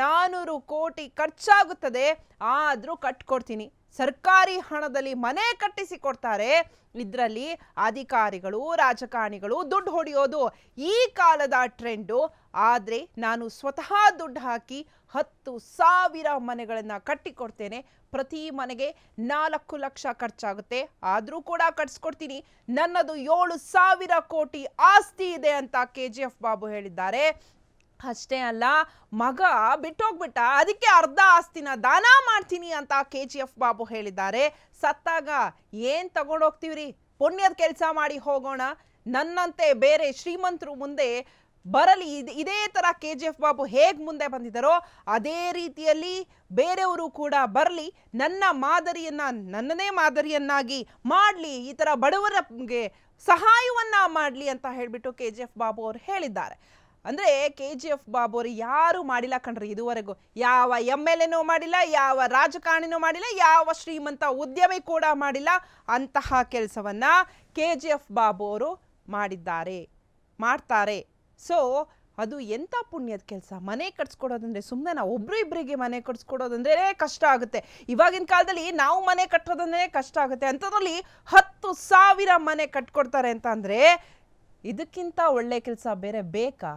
ನಾನೂರು ಕೋಟಿ ಖರ್ಚಾಗುತ್ತದೆ, ಆದರೂ ಕಟ್ಕೊಡ್ತೀನಿ. ಸರ್ಕಾರಿ ಹಣದಲ್ಲಿ ಮನೆ ಕಟ್ಟಿಸಿ ಕೊಡ್ತಾರೆ ಇದರಲ್ಲಿ ಅಧಿಕಾರಿಗಳು, ರಾಜಕಾರಣಿಗಳು ದುಡ್ಡು ಹೊಡೆಯೋದು ಈ ಕಾಲದ ಟ್ರೆಂಡು. ಆದರೆ ನಾನು ಸ್ವತಃ ದುಡ್ಡು ಹಾಕಿ ಹತ್ತು ಸಾವಿರ ಮನೆಗಳನ್ನು ಕಟ್ಟಿಕೊಡ್ತೇನೆ. ಪ್ರತಿ ಮನೆಗೆ ನಾಲ್ಕು ಲಕ್ಷ ಖರ್ಚಾಗುತ್ತೆ. ಆದರೂ ಕೂಡ ಕಟ್ಸ್ಕೊಡ್ತೀನಿ. ನನ್ನದು ಏಳು ಸಾವಿರ ಕೋಟಿ ಆಸ್ತಿ ಇದೆ ಅಂತ ಕೆ ಜಿ ಎಫ್ ಬಾಬು ಹೇಳಿದ್ದಾರೆ. ಅಷ್ಟೇ ಅಲ್ಲ, ಮಗ ಬಿಟ್ಟೋಗ್ಬಿಟ್ಟ, ಅದಕ್ಕೆ ಅರ್ಧ ಆಸ್ತಿನ ದಾನ ಮಾಡ್ತೀನಿ ಅಂತ ಕೆ ಜಿ ಎಫ್ ಬಾಬು ಹೇಳಿದ್ದಾರೆ. ಸತ್ತಾಗ ಏನ್ ತಗೊಂಡೋಗ್ತೀವ್ರಿ? ಪುಣ್ಯದ ಕೆಲಸ ಮಾಡಿ ಹೋಗೋಣ. ನನ್ನಂತೆ ಬೇರೆ ಶ್ರೀಮಂತರು ಮುಂದೆ ಬರಲಿ. ಇದ್- ತರ ಕೆ ಜಿ ಎಫ್ ಬಾಬು ಹೇಗ್ ಮುಂದೆ ಬಂದಿದ್ದಾರೋ, ಅದೇ ರೀತಿಯಲ್ಲಿ ಬೇರೆಯವರು ಕೂಡ ಬರಲಿ. ನನ್ನ ಮಾದರಿಯನ್ನ ನನ್ನನೇ ಮಾದರಿಯನ್ನಾಗಿ ಮಾಡಲಿ. ಈ ತರ ಬಡವರಿಗೆ ಸಹಾಯವನ್ನ ಮಾಡಲಿ ಅಂತ ಹೇಳಿಬಿಟ್ಟು ಕೆ ಜಿ ಎಫ್ ಬಾಬು ಅವರು ಹೇಳಿದ್ದಾರೆ. ಅಂದ್ರೆ ಕೆ ಜಿ ಎಫ್ ಬಾಬು ಅವರು ಯಾರು ಮಾಡಿಲ್ಲ ಕಣ್ರಿ ಇದುವರೆಗೂ. ಯಾವ ಎಂ ಎಲ್ ಎನೂ ಮಾಡಿಲ್ಲ, ಯಾವ ರಾಜಕಾರಣಿನೂ ಮಾಡಿಲ್ಲ, ಯಾವ ಶ್ರೀಮಂತ ಉದ್ಯಮಿ ಕೂಡ ಮಾಡಿಲ್ಲ ಅಂತಹ ಕೆಲಸವನ್ನ ಕೆ ಜಿ ಎಫ್ ಬಾಬು ಅವರು ಮಾಡಿದ್ದಾರೆ, ಮಾಡ್ತಾರೆ. ಸೊ ಅದು ಎಂಥ ಪುಣ್ಯದ ಕೆಲಸ. ಮನೆ ಕಟ್ಸ್ಕೊಡೋದಂದ್ರೆ ಸುಮ್ಮನೆ ನಾವು ಒಬ್ರು ಇಬ್ಬರಿಗೆ ಮನೆ ಕಟ್ಸ್ಕೊಡೋದಂದ್ರೆ ಕಷ್ಟ ಆಗುತ್ತೆ. ಇವಾಗಿನ ಕಾಲದಲ್ಲಿ ನಾವು ಮನೆ ಕಟ್ಟೋದಂದ್ರೆ ಕಷ್ಟ ಆಗುತ್ತೆ. ಅಂಥದ್ರಲ್ಲಿ ಹತ್ತು ಸಾವಿರ ಮನೆ ಕಟ್ಕೊಡ್ತಾರೆ ಅಂತ ಅಂದರೆ ಇದಕ್ಕಿಂತ ಒಳ್ಳೆ ಕೆಲಸ ಬೇರೆ ಬೇಕಾ?